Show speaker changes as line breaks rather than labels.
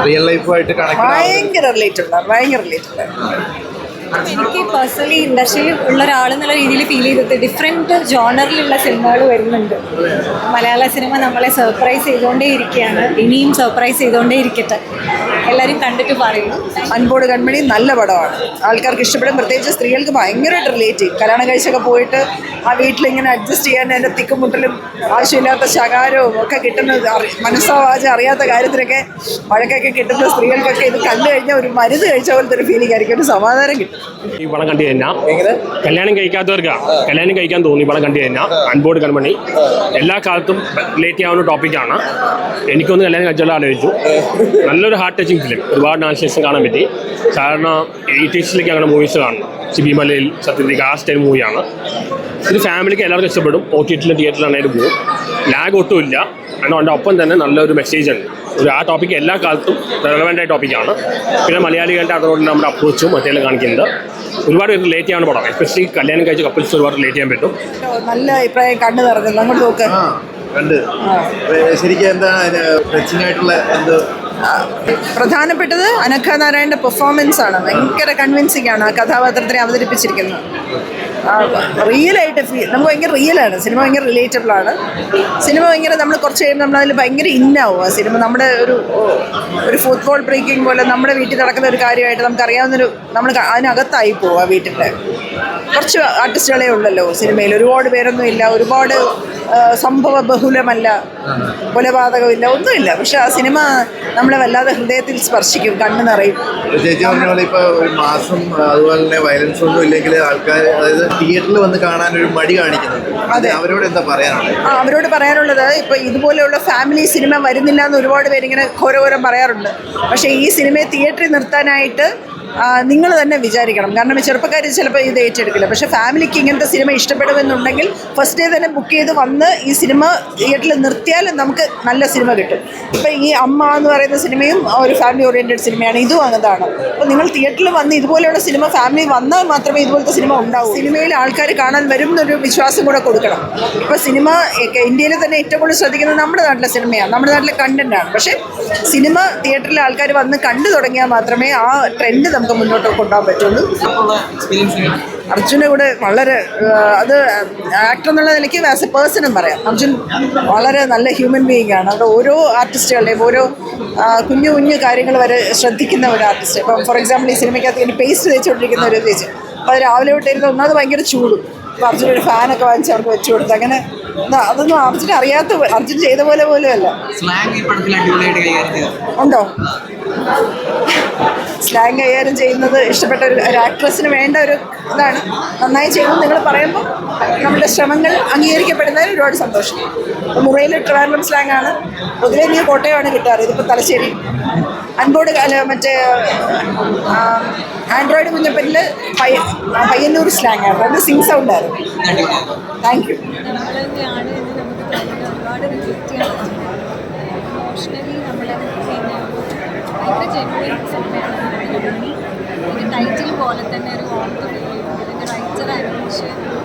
Real ലൈഫുമായിട്ട് connect
ഭയങ്കര related ഭയങ്കര റിലേറ്റഡ്
എനിക്ക് പേഴ്സണലി ഇൻഡസ്ട്രിയിൽ ഉള്ള ഒരാൾ എന്നുള്ള രീതിയിൽ ഫീൽ ചെയ്തിട്ട് ഡിഫറെന്റ് ജോണറിലുള്ള സിനിമകൾ വരുന്നുണ്ട്. മലയാള സിനിമ നമ്മളെ സർപ്രൈസ് ചെയ്തുകൊണ്ടേ ഇരിക്കുകയാണ്. ഇനിയും സർപ്രൈസ് ചെയ്തുകൊണ്ടേ ഇരിക്കട്ടെ. എല്ലാവരും കണ്ടിട്ട് പറയുന്നു.
അൻപോട് കൺമണി നല്ല പടമാണ്. ആൾക്കാർക്ക് ഇഷ്ടപ്പെടും. പ്രത്യേകിച്ച് സ്ത്രീകൾക്ക് ഭയങ്കരമായിട്ട് റിലേറ്റ് ചെയ്യും. കല്യാണം കഴിച്ചൊക്കെ പോയിട്ട് ആ വീട്ടിലിങ്ങനെ അഡ്ജസ്റ്റ് ചെയ്യാൻ എന്റെ തിക്കുമുട്ടലും ആവശ്യമില്ലാത്ത ശകാരവും ഒക്കെ കിട്ടുന്ന മനസ്സാവാചം അറിയാത്ത കാര്യത്തിലൊക്കെ വഴക്കൊക്കെ കിട്ടുന്ന സ്ത്രീകൾക്കൊക്കെ ഇത് കണ്ടു കഴിഞ്ഞാൽ ഒരു മരുന്ന് കഴിച്ച പോലത്തെ ഒരു ഫീലിംഗ് ആയിരിക്കും. ഒരു സമാധാനം കിട്ടും.
ഈ പടം കണ്ടു കഴിഞ്ഞാൽ കല്യാണം കഴിക്കാത്തവർക്കാ. കല്യാണം കഴിക്കാൻ തോന്നി പടം കണ്ടു കഴിഞ്ഞാൽ അൻപോട് കൺമണി എല്ലാ കാലത്തും റിലേറ്റ് ചെയ്യാവുന്ന ടോപ്പിക്കാണ് എനിക്കൊന്ന് കല്യാണം കഴിച്ചാൽ ആലോചിച്ചു. നല്ലൊരു ഹാർട്ട് ടച്ചിങ് ഫിലിം ഒരുപാട് നാശേഷം കാണാൻ പറ്റി. കാരണം എയ്റ്റീസിലേക്ക് അങ്ങനെ മൂവീസ് കാണണം സിബി മലയിൽ സത്യത്തിലേക്ക് ആ സ്റ്റൈൽ മൂവിയാണ് ഇത് ഫാമിലിക്ക് എല്ലാവർക്കും ഇഷ്ടപ്പെടും. ഒ ടി ടിയിലും തിയേറ്ററിലാണെങ്കിലും പോകും ലാഗ് ഒട്ടുമില്ല. കാരണം അതിന്റെ ഒപ്പം തന്നെ നല്ലൊരു മെസ്സേജ് ഉണ്ട്. ഒരു ആ ടോപ്പിക് എല്ലാ കാലത്തും റെലവന്റായ ആയ ടോപ്പിക്കാണ് പിന്നെ മലയാളികളുടെ അതോടെ നമ്മുടെ അപ്രോച്ചും മറ്റേ കാണിക്കുന്നത് ഒരുപാട് പേര് റിലേറ്റ് ചെയ്യാൻ പടം എസ്പെഷ്യലി കല്യാണം കഴിച്ച കപ്പിൾസ് ഒരുപാട് റിലേറ്റ് ചെയ്യാൻ പറ്റും.
നല്ല അഭിപ്രായം കണ്ടു നിറഞ്ഞു അങ്ങോട്ട് നോക്ക്.
കണ്ട്. ശരിക്കും എന്താ ടച്ചിങ് ആയിട്ടുള്ള എന്ത്?
പ്രധാനപ്പെട്ടത് അനഘ നാരായണന്റെ പെർഫോമൻസ് ആണ്. ഭയങ്കര കൺവിൻസിംഗ് ആണ് ആ കഥാപാത്രത്തിനെ അവതരിപ്പിച്ചിരിക്കുന്നത്. റിയലായിട്ട് ഫീൽ നമുക്ക് ഭയങ്കര റിയലാണ് സിനിമ ഭയങ്കര റിലേറ്റബിൾ ആണ്. സിനിമ ഭയങ്കര നമ്മൾ കുറച്ച് കഴിയുമ്പോൾ നമ്മളതിൽ ഭയങ്കര ഇന്നാവും ആ സിനിമ നമ്മുടെ ഒരു ഒരു ഫുട്ബോൾ ബ്രേക്കിംഗ് പോലെ നമ്മുടെ വീട്ടിൽ നടക്കുന്ന ഒരു കാര്യമായിട്ട് നമുക്ക് അറിയാവുന്നൊരു നമ്മൾ അതിനകത്തായി ആ വീട്ടിന്റെ കുറച്ച് ആർട്ടിസ്റ്റുകളെ ഉള്ളല്ലോ സിനിമയിൽ. ഒരുപാട് പേരൊന്നും ഇല്ല ഒരുപാട് സംഭവ ബഹുലമല്ല കൊലപാതകമില്ല ഒന്നുമില്ല. പക്ഷെ ആ സിനിമ നമ്മളെ വല്ലാതെ ഹൃദയത്തിൽ സ്പർശിക്കും കണ്ണു നിറയും.
ചേച്ചി പറഞ്ഞ പോലെ ഇപ്പൊ ഒരു മാസം അതുപോലെ തന്നെ വയലൻസ് ഒന്നും ഇല്ലെങ്കിൽ ആൾക്കാർ അതായത് തിയേറ്ററിൽ വന്ന് കാണാൻ ഒരു മടി കാണിക്കുന്നുണ്ട്. അതെ. അവരോട് എന്താ പറയാനുള്ളത്?
ആ, അവരോട് പറയാനുള്ളത് ഇപ്പൊ ഇതുപോലെയുള്ള ഫാമിലി സിനിമ വരുന്നില്ല എന്ന് ഒരുപാട് പേരിങ്ങനെ ഘോരഘോരം പറയാറുണ്ട്. പക്ഷെ ഈ സിനിമയെ തിയേറ്ററിൽ നിർത്താനായിട്ട് നിങ്ങൾ തന്നെ വിചാരിക്കണം. കാരണം ചെറുപ്പക്കാർ ചിലപ്പോൾ ഇത് ഏറ്റെടുക്കില്ല. പക്ഷേ ഫാമിലിക്ക് ഇങ്ങനത്തെ സിനിമ ഇഷ്ടപ്പെടുമെന്നുണ്ടെങ്കിൽ ഫസ്റ്റ് ഡേ തന്നെ ബുക്ക് ചെയ്ത് വന്ന് ഈ സിനിമ തിയേറ്ററിൽ നിർത്തിയാൽ നമുക്ക് നല്ല സിനിമ കിട്ടും. ഇപ്പം ഈ അമ്മ എന്ന് പറയുന്ന സിനിമയും ഒരു ഫാമിലി ഓറിയന്റഡ് സിനിമയാണ്. ഇതും അങ്ങനെതാണ് അപ്പോൾ നിങ്ങൾ തിയേറ്ററിൽ വന്ന് ഇതുപോലെയുള്ള സിനിമ ഫാമിലി വന്നാൽ മാത്രമേ ഇതുപോലത്തെ സിനിമ ഉണ്ടാവൂ സിനിമയിൽ ആൾക്കാർ കാണാൻ വരും എന്നൊരു വിശ്വാസം കൂടെ കൊടുക്കണം. ഇപ്പോൾ സിനിമ ഇന്ത്യയിൽ തന്നെ ഏറ്റവും കൂടുതൽ ശ്രദ്ധിക്കുന്നത് നമ്മുടെ നാട്ടിലെ സിനിമയാണ്. നമ്മുടെ നാട്ടിലെ കണ്ടന്റാണ് പക്ഷേ സിനിമ തിയേറ്ററിൽ ആൾക്കാർ വന്ന് കണ്ടു തുടങ്ങിയാൽ മാത്രമേ ആ ട്രെൻഡ് നമുക്ക് മുന്നോട്ട് കൊണ്ടുപോകാൻ പറ്റുള്ളൂ. അർജുനെ ഇവിടെ വളരെ അത് ആക്ടർ എന്നുള്ള നിലയ്ക്ക് ആസ് എ പേഴ്സണും പറയാം. അർജുൻ വളരെ നല്ല ഹ്യൂമൻ ബീയിങ് ആണ്. അവിടെ ഓരോ ആർട്ടിസ്റ്റുകളുടെയും ഓരോ കുഞ്ഞു കുഞ്ഞു കാര്യങ്ങൾ വരെ ശ്രദ്ധിക്കുന്ന ഒരു ആർട്ടിസ്റ്റ് ഇപ്പം ഫോർ എക്സാമ്പിൾ ഈ സിനിമയ്ക്കകത്ത് ഇങ്ങനെ പേസ്റ്റ് തേച്ചുകൊണ്ടിരിക്കുന്ന ഒരു ചേച്ചി. അപ്പോൾ അത് രാവിലെ വിട്ടിരുന്ന ഒന്നാമത് ഭയങ്കര ചൂടും. അപ്പോൾ അർജുൻ ഒരു ഫാനൊക്കെ വാങ്ങിച്ച് അവർക്ക് വെച്ചു കൊടുത്ത് അങ്ങനെ അതൊന്നും അർജുൻ അറിയാത്ത അർജുൻ ചെയ്ത പോലെ പോലും അല്ല. ഉണ്ടോ? സ്ലാങ് കൈകാര്യം ചെയ്യുന്നത് ഇഷ്ടപ്പെട്ട ഒരു ആക്ട്രസിന് വേണ്ട ഒരു ഇതാണ്. നന്നായി ചെയ്യുന്നത് നിങ്ങൾ പറയുമ്പോൾ നമ്മുടെ ശ്രമങ്ങൾ അംഗീകരിക്കപ്പെടുന്നതിൽ ഒരുപാട് സന്തോഷം. മുറയിൽ ട്രിവാൻഡ്രം സ്ലാങ് ആണ്. പൊതുവേ നീ കോട്ടയമാണ് കിട്ടാറ്. ഇതിപ്പോൾ തലശ്ശേരി. അൻപോട് അല്ല മറ്റേ ആൻഡ്രോയിഡ് കുഞ്ഞപ്പനിൽ പയ്യ പയ്യന്നൂർ സ്ലാങ് ആണ്. അത് സിങ് സൗണ്ടായിരുന്നു താങ്ക് യു
ഒരുപാട് റിലേറ്റ് ചെയ്യാൻ പറ്റും ഇമോഷണലി നമ്മളെ പിന്നെ ഭയങ്കര ജെന്യൂൻ സിനിമയാണ് ഇതിന്റെ ടൈറ്റിൽ പോലെ തന്നെ ഒരു ഓർത്ത് ഇതിന്റെ റൈറ്റർ അനീഷ്